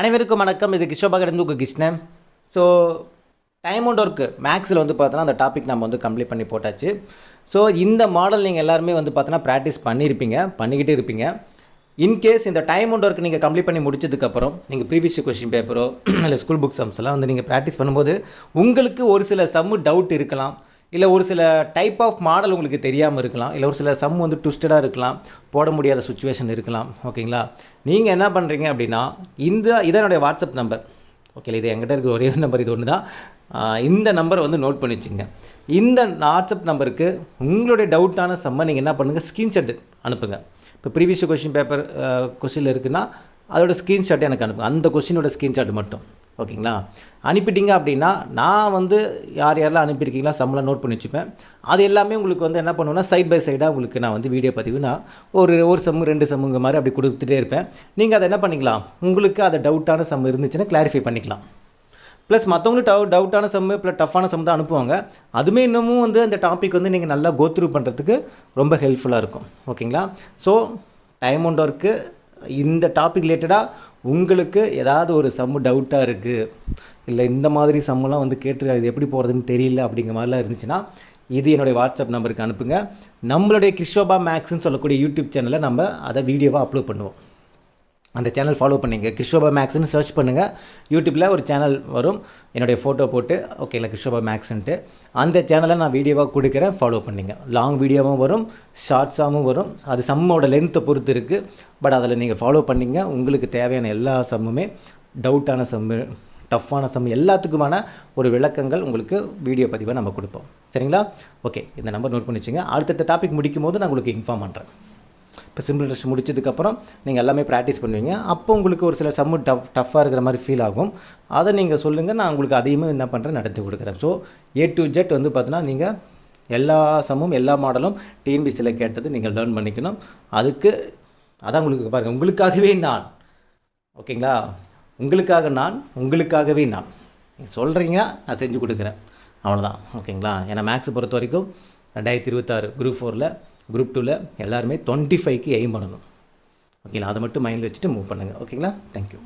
அனைவருக்கும் வணக்கம். இது கிஷோபா உங்கள் Krishnan. So time and work மேக்ஸில் வந்து பார்த்தோன்னா அந்த டாபிக் நம்ம வந்து கம்ப்ளீட் பண்ணி போட்டாச்சு. ஸோ இந்த மாடல் நீங்கள் எல்லாருமே வந்து பார்த்தோன்னா ப்ராக்டிஸ் பண்ணியிருப்பீங்க பண்ணிக்கிட்டே இருப்பீங்க. இன்கேஸ் இந்த டைம் அண்ட் ஒர்க் நீங்கள் கம்ப்ளீட் பண்ணி முடிச்சதுக்கப்புறம் நீங்கள் ப்ரீவியஸ் கொஷின் பேப்பரோ இல்லை ஸ்கூல் புக் சம்ஸ் எல்லாம் வந்து நீங்கள் ப்ராக்டிஸ் பண்ணும்போது உங்களுக்கு ஒரு சில சம்மு டவுட் இருக்கலாம். இல்லை ஒரு சில டைப் ஆஃப் மாடல் உங்களுக்கு தெரியாமல் இருக்கலாம். இல்லை ஒரு சில சம் வந்து ட்விஸ்டடாக இருக்கலாம். போட முடியாத சுச்சுவேஷன் இருக்கலாம். ஓகேங்களா? நீங்கள் என்ன பண்ணுறீங்க அப்படின்னா இந்த இதனுடைய வாட்ஸ்அப் நம்பர் ஓகே இது எங்கிட்ட இருக்கிற ஒரே நம்பர் இது ஒன்று தான் இந்த நம்பரை வந்து நோட் பண்ணி வச்சுங்க இந்த வாட்ஸ்அப் நம்பருக்கு உங்களுடைய டவுட்டான சம்மை நீங்கள் என்ன பண்ணுங்கள் ஸ்க்ரீன்ஷாட் அனுப்புங்க. இப்போ ப்ரீவியஸ் கொஷின் பேப்பர் கொஷினில் இருக்குன்னா அதோட ஸ்க்ரீன்ஷாட்டை எனக்கு அனுப்புங்க. அந்த கொஷினோட ஸ்க்ரீன்ஷாட் மட்டும். ஓகேங்களா? அனுப்பிட்டீங்க அப்படின்னா நான் வந்து யார் யாரெல்லாம் அனுப்பியிருக்கீங்களா சம்பளம் நோட் பண்ணி வச்சுப்பேன். அது எல்லாமே உங்களுக்கு வந்து என்ன பண்ணுவேன்னா சைட் பை சைடாக உங்களுக்கு நான் வந்து வீடியோ பதிவு நான் ஒரு ஒரு சம்மு ரெண்டு சம்முங்க மாதிரி அப்படி கொடுத்துட்டே இருப்பேன். நீங்கள் அதை என்ன பண்ணிக்கலாம்? உங்களுக்கு அதை டவுட்டான சம் இருந்துச்சுன்னா கிளாரிஃபை பண்ணிக்கலாம். ப்ளஸ் மற்றவங்களும் டவு டவுட்டான சம்மு ப்ளஸ் டஃப்பான சம் தான் அனுப்புவாங்க. அதுவுமே இன்னமும் வந்து அந்த டாபிக் வந்து நீங்கள் நல்லா கோத்ரூ பண்ணுறதுக்கு ரொம்ப ஹெல்ப்ஃபுல்லாக இருக்கும். ஓகேங்களா? ஸோ டைம் அண்ட் ஒர்க்கு இந்த டாபிக் ரிலேட்டடாக உங்களுக்கு ஏதாவது ஒரு சம்மு டவுட்டாக இருக்குது இல்லை இந்த மாதிரி சம்மெல்லாம் வந்து கேட்டு இது எப்படி போகிறதுன்னு தெரியல அப்படிங்கிற மாதிரிலாம் இருந்துச்சுன்னா இது என்னுடைய வாட்ஸ்அப் நம்பருக்கு அனுப்புங்க. நம்மளுடைய கிறிஷோபா மேக்ஸ்ன்னு சொல்லக்கூடிய யூடியூப் சேனலில் நம்ம அதை வீடியோவாக அப்லோட் பண்ணுவோம். அந்த சேனல் ஃபாலோ பண்ணிங்க. கிருஷோபா மேக்ஸ்னு சர்ச் பண்ணுங்கள் யூடியூப்பில் ஒரு சேனல் வரும். என்னுடைய ஃபோட்டோ போட்டு ஓகேங்களா கிருஷோபா மேக்ஸ்ன்ட்டு. அந்த சேனலை நான் வீடியோவாக கொடுக்குறேன். ஃபாலோ பண்ணிங்க. லாங் வீடியோவும் வரும். ஷார்ட்ஸாகவும் வரும். அது சம்மோட லென்த்தை பொறுத்து இருக்குது பட் அதில் நீங்கள் ஃபாலோ பண்ணிங்க. உங்களுக்கு தேவையான எல்லா சம்முமே டவுட்டான சம்மு டஃப்பான சம் எல்லாத்துக்குமான ஒரு விளக்கங்கள் உங்களுக்கு வீடியோ பதிவாக நம்ம கொடுப்போம். சரிங்களா? ஓகே இந்த நம்பர் நோட் பண்ணி வச்சுங்க. அடுத்தடுத்த டாபிக் முடிக்கும் போது நான் உங்களுக்கு இன்ஃபார்ம் பண்ணுறேன் இப்போ சிம்பிள் டெஸ்ட் முடிச்சதுக்கப்புறம் நீங்கள் எல்லாமே ப்ராக்டிஸ் பண்ணுவீங்க. அப்போ உங்களுக்கு ஒரு சில சம்மு டஃப் டஃப்பாக இருக்கிற மாதிரி ஃபீல் ஆகும். அதை நீங்கள் சொல்லுங்கள் நான் உங்களுக்கு அதையுமே என்ன பண்ணுறேன் நடத்தி கொடுக்குறேன். ஸோ ஏ டு ஜெட் வந்து பார்த்தீங்கன்னா நீங்கள் எல்லா சம்மும் எல்லா மாடலும் டிஎன்பிசியில் கேட்டது நீங்கள் லேர்ன் பண்ணிக்கணும். அதுக்கு அதான் உங்களுக்கு பாருங்கள் உங்களுக்காகவே நான். ஓகேங்களா? உங்களுக்காக நான் உங்களுக்காகவே நான். நீங்கள் சொல்கிறீங்கன்னா நான் செஞ்சு கொடுக்குறேன். அவ்வளோதான் ஓகேங்களா? ஏன்னா மேக்ஸ் பொறுத்த வரைக்கும் ரெண்டாயிரத்தி இருபத்தாறு குரூப் ஃபோரில் குரூப் டூவில் எல்லாருமே டுவெண்ட்டி ஃபைவ்க்கு எய்ம் பண்ணணும். ஓகேங்களா? அதை மட்டும் மைண்டில் வச்சுட்டு மூவ் பண்ணுங்கள் ஓகேங்களா? தேங்க்யூ